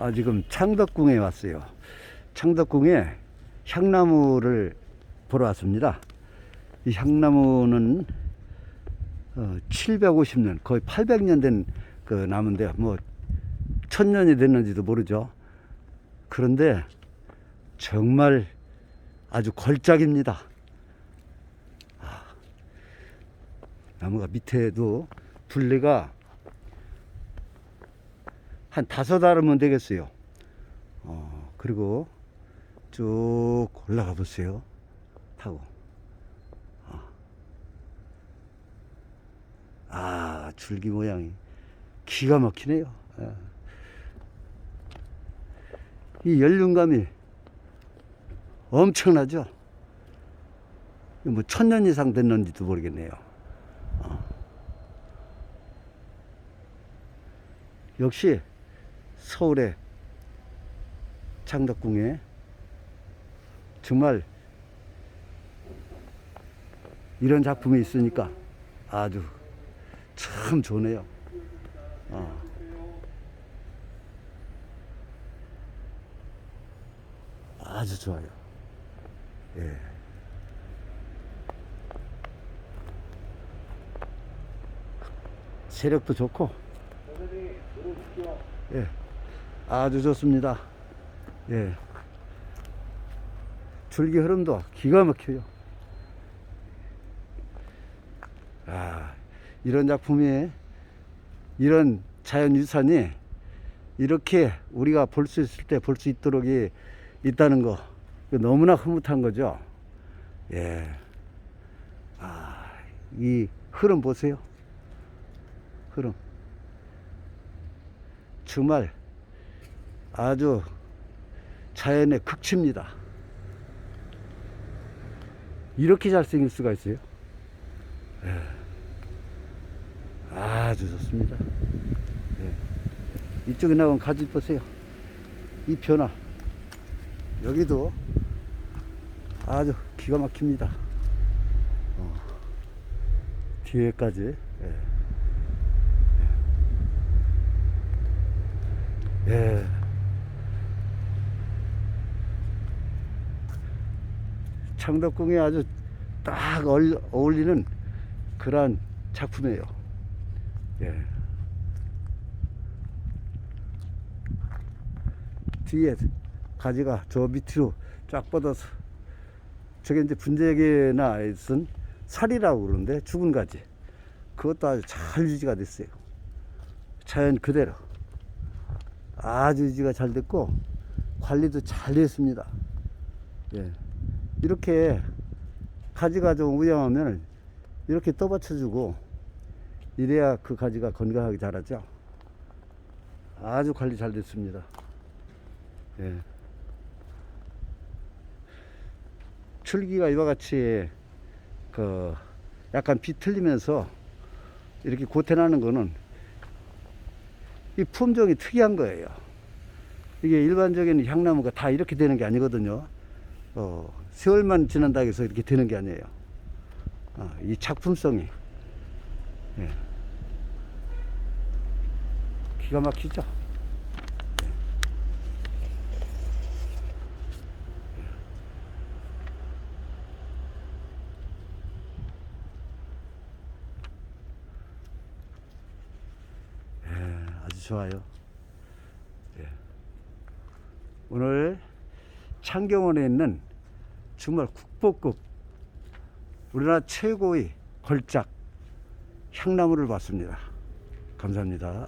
아, 지금 창덕궁에 왔어요. 창덕궁에 향나무를 보러 왔습니다. 이 향나무는 어, 750년, 거의 800년 된 그 나무인데, 뭐, 천년이 됐는지도 모르죠. 그런데 정말 아주 걸작입니다. 아, 나무가 밑에도 둘레가 한 다섯 알으면 되겠어요. 어, 그리고 쭉 올라가 보세요. 타고. 어. 아, 줄기 모양이 기가 막히네요. 예. 이 연륜감이 엄청나죠? 뭐 천년 이상 됐는지도 모르겠네요. 어. 역시 서울의 창덕궁에 정말 이런 작품이 있으니까 아주 참 좋네요. 어. 아주 좋아요. 예. 세력도 좋고, 예. 아주 좋습니다. 예. 줄기 흐름도 기가 막혀요. 아, 이런 작품이, 이런 자연유산이 이렇게 우리가 볼 수 있을 때 볼 수 있도록 이- 있다는 거, 너무나 흐뭇한 거죠. 예. 아, 이 흐름 보세요. 흐름. 정말 아주 자연의 극치입니다. 이렇게 잘생길 수가 있어요. 예. 아주 좋습니다. 예. 이쪽에 나온 가지 보세요. 이 변화. 여기도 아주 기가 막힙니다. 어. 뒤에까지. 예. 예. 창덕궁에 아주 딱 얼- 어울리는 그러한 작품이에요. 예. 뒤에 가지가 저 밑으로 쫙 뻗어서 저게 이제 분재계나 쓴 살이라고 그러는데 죽은 가지 그것도 아주 잘 유지가 됐어요. 자연 그대로. 아주 유지가 잘 됐고 관리도 잘 됐습니다. 예. 이렇게 가지가 좀 우영하면 이렇게 떠받쳐주고 이래야 그 가지가 건강하게 자라죠. 아주 관리 잘 됐습니다. 예. 줄기가 이와 같이 그 약간 비틀리면서 이렇게 고태나는 거는 이 품종이 특이한 거예요. 이게 일반적인 향나무가 다 이렇게 되는 게 아니거든요. 어, 세월만 지난다고 해서 이렇게 되는 게 아니에요. 어, 이 작품성이. 예. 기가 막히죠? 예, 아주 좋아요. 예. 오늘 창경원에 있는 정말 국보급 우리나라 최고의 걸작 향나무를 봤습니다. 감사합니다.